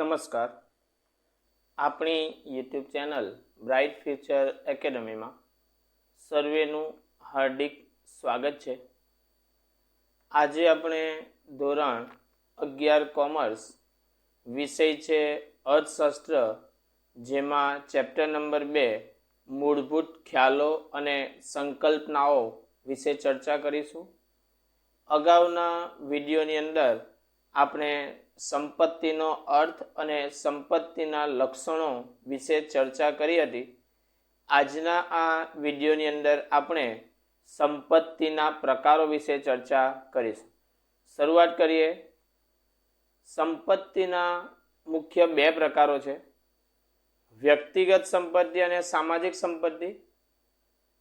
નમસ્કાર. આપણી YouTube channel bright future એકેડમીમાં સર્વેનું હાર્દિક સ્વાગત છે. આજે આપણે ધોરણ અગિયાર કોમર્સ વિષય છે અર્થશાસ્ત્ર, જેમાં ચેપ્ટર નંબર બે મૂળભૂત ખ્યાલો અને સંકલ્પનાઓ વિશે ચર્ચા કરીશું. અગાઉના વિડીયોની અંદર આપણે સંપત્તિનો અર્થ અને સંપત્તિના લક્ષણો વિશે ચર્ચા કરી હતી. આજના આ વિડીયોની અંદર આપણે સંપત્તિના પ્રકારો વિશે ચર્ચા કરીશું. શરૂઆત કરીએ. સંપત્તિના મુખ્ય બે પ્રકારો છે. વ્યક્તિગત સંપત્તિ અને સામાજિક સંપત્તિ.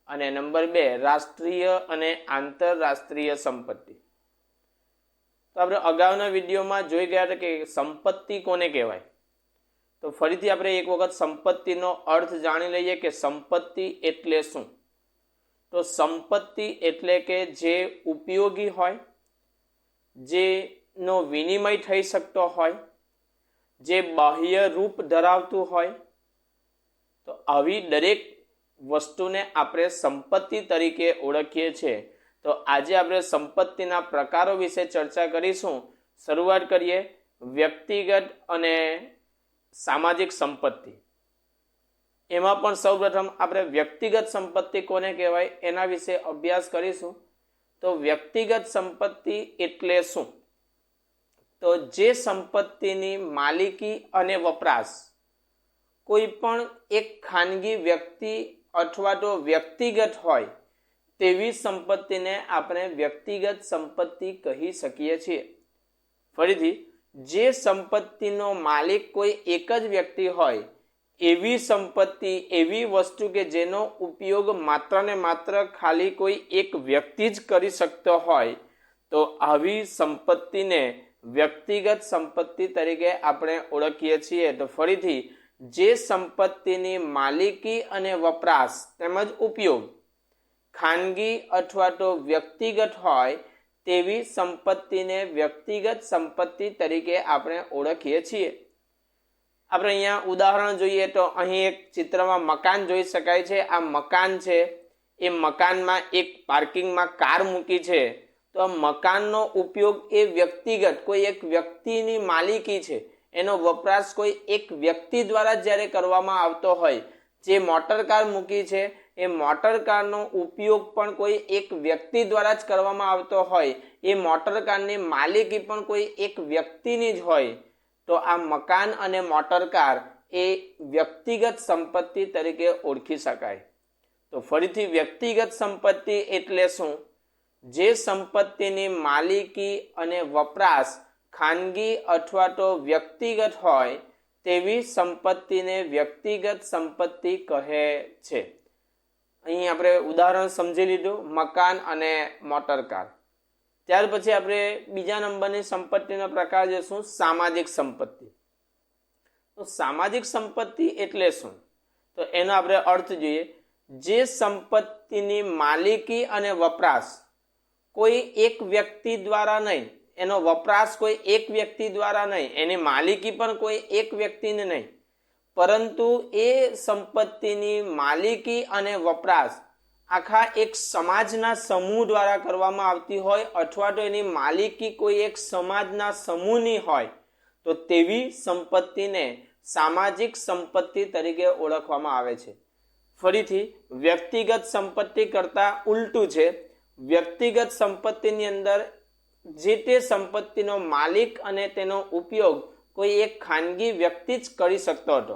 અને નંબર બે, રાષ્ટ્રીય અને આંતરરાષ્ટ્રીય સંપત્તિ. તો આપણે અગાઉના વિડીયોમાં જોઈ ગયા હતા કે સંપત્તિ કોને કહેવાય? તો ફરીથી આપણે એક વખત સંપત્તિનો અર્થ જાણી લઈએ કે સંપત્તિ એટલે શું? તો સંપત્તિ એટલે કે જે ઉપયોગી હોય, જેનો વિનિમય થઈ શકતો હોય, જે બાહ્ય રૂપ ધરાવતું હોય, તો આવી દરેક વસ્તુને આપણે સંપત્તિ તરીકે ઓળખીએ છીએ. તો આજે આપણે સંપત્તિના પ્રકારો વિશે ચર્ચા કરીશું. શરૂઆત કરીએ વ્યક્તિગત અને સામાજિક સંપત્તિ. એમાં પણ સૌપ્રથમ આપણે વ્યક્તિગત સંપત્તિ કોને કહેવાય એના વિશે અભ્યાસ કરીશું. તો વ્યક્તિગત સંપત્તિ એટલે શું? તો જે સંપત્તિની માલિકી અને વપરાશ, કોઈ પણ એક ખાનગી વ્યક્તિ અથવા તો વ્યક્તિગત હોય તેવી સંપત્તિને આપણે વ્યક્તિગત સંપત્તિ કહી શકીએ છીએ. ફરીથી, જે સંપત્તિનો માલિક કોઈ એક જ વ્યક્તિ હોય, એવી સંપત્તિ, એવી વસ્તુ કે જેનો ઉપયોગ માત્ર ને માત્ર ખાલી કોઈ એક વ્યક્તિ જ કરી શકતો હોય, તો આવી સંપત્તિને વ્યક્તિગત સંપત્તિ તરીકે આપણે ઓળખીએ છીએ. તો ફરીથી, જે સંપત્તિની માલિકી અને વપરાશ તેમજ ઉપયોગ ખાનગી અથવા તો વ્યક્તિગત હોય તેવી સંપત્તિને વ્યક્તિગત સંપત્તિ તરીકે આપણે ઓળખીએ છીએ. આપણે અહીંયા ઉદાહરણ જોઈએ તો અહીં એક ચિત્રમાં મકાન જોઈ શકાય છે. આ મકાન છે. એ મકાનમાં એક પાર્કિંગમાં કાર મૂકી છે. તો મકાનનો ઉપયોગ એ વ્યક્તિગત, કોઈ એક વ્યક્તિની માલિકી છે. એનો વપરાશ કોઈ એક વ્યક્તિ દ્વારા જ્યારે કરવામાં આવતો હોય, જે મોટર કાર મૂકી છે એ મોટર કારનો ઉપયોગ પણ કોઈ એક વ્યક્તિ દ્વારા જ કરવામાં આવતો હોય, એ મોટર કારની માલિકી પણ કોઈ એક વ્યક્તિની જ હોય, તો આ મકાન અને મોટર કાર એ વ્યક્તિગત સંપત્તિ તરીકે ઓળખી શકાય. તો ફરીથી વ્યક્તિગત સંપત્તિ એટલે શું? જે સંપત્તિની માલિકી અને વપરાશ ખાનગી અથવા તો વ્યક્તિગત હોય, તેવી સંપત્તિને વ્યક્તિગત સંપત્તિ કહે છે. અહીં આપણે ઉદાહરણ સમજી લીધું, મકાન અને મોટર કાર. ત્યાર પછી આપણે બીજા નંબરની સંપત્તિનો પ્રકાર જોઈશું સામાજિક સંપત્તિ. તો સામાજિક સંપત્તિ એટલે શું? તો એનો આપણે અર્થ જોઈએ. જે સંપત્તિની માલિકી અને વપરાશ કોઈ એક વ્યક્તિ દ્વારા નહીં, એનો વપરાશ કોઈ એક વ્યક્તિ દ્વારા નહીં, એની માલિકી પણ કોઈ એક વ્યક્તિને નહીં. પરંતુ એ સંપત્તિની માલિકી અને વપરાશ આખા એક સમાજના સમૂહ દ્વારા કરવામાં આવતી હોય અથવા તો એની માલિકી કોઈ એક સમાજના સમૂહની હોય, તો તેવી સંપત્તિને સામાજિક સંપત્તિ તરીકે ઓળખવામાં આવે છે. ફરીથી, વ્યક્તિગત સંપત્તિ કરતાં ઉલટું છે, વ્યક્તિગત સંપત્તિની અંદર જે તે સંપત્તિનો માલિક અને તેનો ઉપયોગ કોઈ એક ખાનગી વ્યક્તિ જ કરી શકતો હતો.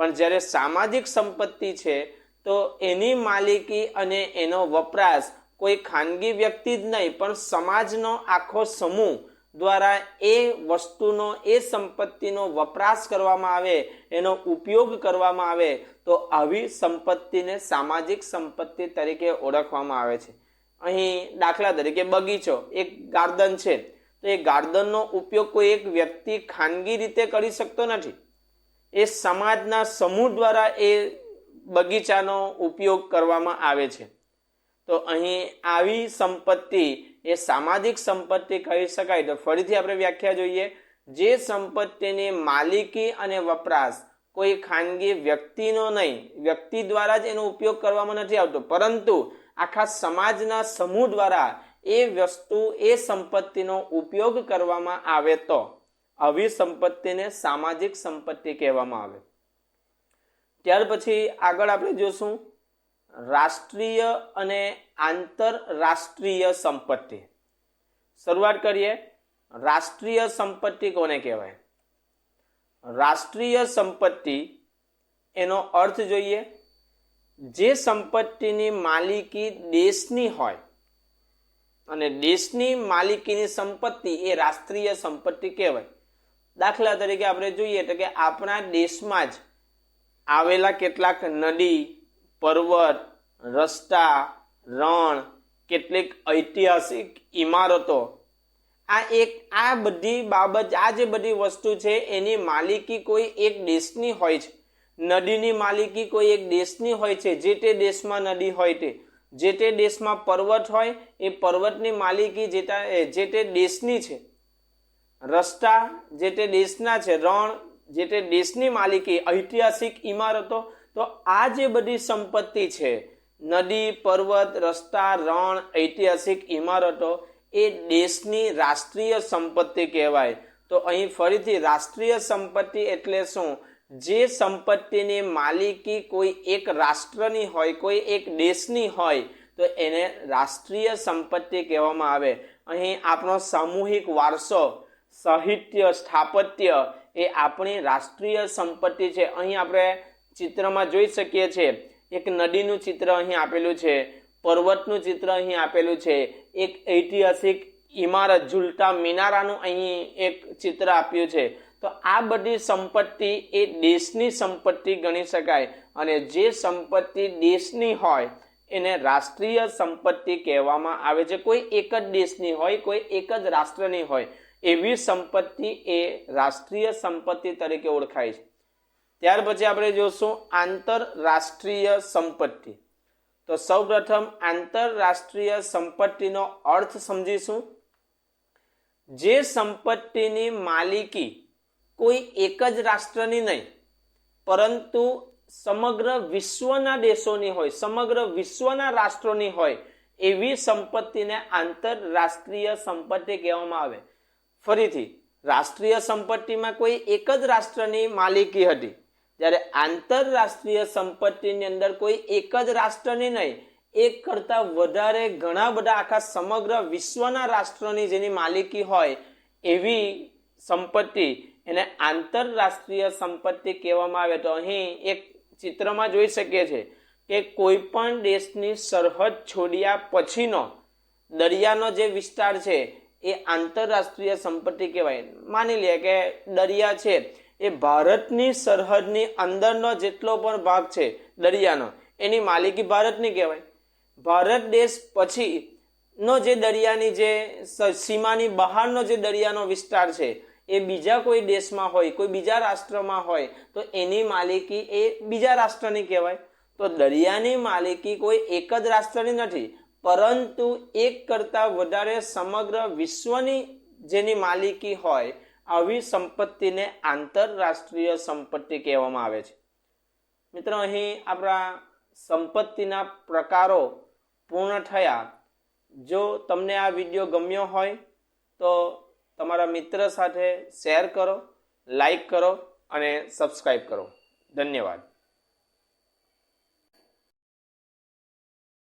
પણ જ્યારે સામાજિક સંપત્તિ છે, તો એની માલિકી અને એનો વપરાશ કોઈ ખાનગી વ્યક્તિ જ નહીં, પણ સમાજનો આખો સમૂહ દ્વારા એ વસ્તુનો, એ સંપત્તિનો વપરાશ કરવામાં આવે, એનો ઉપયોગ કરવામાં આવે, તો આવી સંપત્તિને સામાજિક સંપત્તિ તરીકે ઓળખવામાં આવે છે. અહીં દાખલા તરીકે બગીચો, એક ગાર્ડન છે. તો એ ગાર્ડનનો ઉપયોગ કોઈ એક વ્યક્તિ ખાનગી રીતે કરી શકતો નથી. એ સમાજના સમૂહ દ્વારા એ બગીચાનો ઉપયોગ કરવામાં આવે છે. તો અહીં આવી સંપત્તિ, એ સામાજિક સંપત્તિ કહી શકાય. તો ફરીથી આપણે વ્યાખ્યા જોઈએ. જે સંપત્તિની માલિકી અને વપરાશ કોઈ ખાનગી વ્યક્તિનો નહીં, વ્યક્તિ દ્વારા જ એનો ઉપયોગ કરવામાં નથી આવતો. પરંતુ આખા સમાજના સમૂહ દ્વારા એ વસ્તુ, એ સંપત્તિનો ઉપયોગ કરવામાં આવે તો આવી સંપત્તિને સામાજિક સંપત્તિ કહેવામાં આવે. ત્યાર પછી આગળ આપણે જોશું રાષ્ટ્રીય અને આંતરરાષ્ટ્રીય સંપત્તિ. શરૂઆત કરીએ, રાષ્ટ્રીય સંપત્તિ કોને કહેવાય? રાષ્ટ્રીય સંપત્તિ, એનો અર્થ જોઈએ, જે સંપત્તિની માલિકી દેશની હોય, અને દેશની માલિકીની સંપત્તિ એ રાષ્ટ્રીય સંપત્તિ કહેવાય. દાખલા તરીકે આપણે જોઈએ તો કે આપણા દેશમાં જ આવેલા કેટલાક નદી, પર્વત, રસ્તા, રણ, કેટલીક ઐતિહાસિક ઇમારતો, આ એક, આ બધી બાબત, આ જે બધી વસ્તુ છે, એની માલિકી કોઈ એક દેશની હોય છે. નદીની માલિકી કોઈ એક દેશની હોય છે. જે તે દેશમાં નદી હોય તે. જે તે દેશમાં પર્વત હોય, એ પર્વતની માલિકી જે તે દેશની છે. રસ્તા જે તે દેશના છે, રણ જે તે દેશની માલિકી, ઐતિહાસિક ઇમારતો, તો આ જે બધી સંપત્તિ છે, નદી, પર્વત, રસ્તા, રણ, ઐતિહાસિક ઇમારતો, એ દેશની રાષ્ટ્રીય સંપત્તિ કહેવાય. તો અહીં ફરીથી રાષ્ટ્રીય સંપત્તિ એટલે શું? જે સંપત્તિની માલિકી કોઈ એક રાષ્ટ્રની હોય, કોઈ એક દેશની હોય, તો એને રાષ્ટ્રીય સંપત્તિ કહેવામાં આવે. અહીં આપણો સામૂહિક વારસો સાહિત્ય, સ્થાપત્ય એ આપણી રાષ્ટ્રીય સંપત્તિ છે. અહીં આપણે ચિત્રમાં જોઈ શકીએ છીએ, એક નદીનું ચિત્ર અહીં આપેલું છે, પર્વતનું ચિત્ર અહીં આપેલું છે, એક ઐતિહાસિક ઇમારત, ઝૂલતા મિનારાનું અહીં એક ચિત્ર આપ્યું છે. તો આ બધી સંપત્તિ એ દેશની સંપત્તિ ગણી શકાય અને જે સંપત્તિ દેશની હોય એને રાષ્ટ્રીય સંપત્તિ કહેવામાં આવે છે. કોઈ એક જ દેશની હોય, કોઈ એક જ રાષ્ટ્રની હોય. એવી સંપત્તિ એ રાષ્ટ્રીય સંપત્તિ તરીકે ઓળખાય છે. ત્યાર પછી આપણે જોશું આંતરરાષ્ટ્રીય સંપત્તિ. તો સૌપ્રથમ આંતરરાષ્ટ્રીય સંપત્તિનો અર્થ સમજીશું. જે સંપત્તિની માલિકી કોઈ એક જ રાષ્ટ્રની નહીં, પરંતુ સમગ્ર વિશ્વના દેશોની હોય, સમગ્ર વિશ્વના રાષ્ટ્રોની હોય, એવી સંપત્તિને આંતરરાષ્ટ્રીય સંપત્તિ કહેવામાં આવે. ફરીથી, રાષ્ટ્રીય સંપત્તિમાં કોઈ એક જ રાષ્ટ્રની માલિકી હતી. જ્યારે આંતરરાષ્ટ્રીય સંપત્તિની અંદર કોઈ એક જ રાષ્ટ્રની નહીં, એક કરતાં વધારે ઘણા બધા આખા સમગ્ર વિશ્વના રાષ્ટ્રની જેની માલિકી હોય એવી સંપત્તિ, એને આંતરરાષ્ટ્રીય સંપત્તિ કહેવામાં આવે. તો અહીં એક ચિત્રમાં જોઈ શકીએ છીએ કે કોઈ પણ દેશની સરહદ છોડ્યા પછીનો દરિયાનો જે વિસ્તાર છે એ આંતરરાષ્ટ્રીય સંપત્તિ કહેવાય. માની લે કે દરિયા છે, એ ભારતની સરહદની અંદરનો જેટલો પણ ભાગ છે, દરિયાનો, એની માલિકી ભારતની કહેવાય. ભારત દેશ પછી નો જે દરિયાની જે સીમાની બહારનો જે દરિયાનો વિસ્તાર છે, એ બીજા કોઈ દેશમાં હોય, કોઈ બીજા રાષ્ટ્રમાં હોય, તો એની માલિકી એ બીજા રાષ્ટ્રની કહેવાય. તો દરિયાની માલિકી કોઈ એક જ રાષ્ટ્રની નથી પરંતુ એક કરતાં વધારે સમગ્ર વિશ્વની જેની માલિકી હોય, આવી સંપત્તિને આંતરરાષ્ટ્રીય સંપત્તિ કહેવામાં આવે છે. મિત્રો, અહીં આપણા સંપત્તિના પ્રકારો પૂર્ણ થયા. જો તમને આ વીડિયો ગમ્યો હોય, તો તમારા મિત્ર સાથે શેર કરો, લાઈક કરો અને સબસ્ક્રાઈબ કરો. ધન્યવાદ.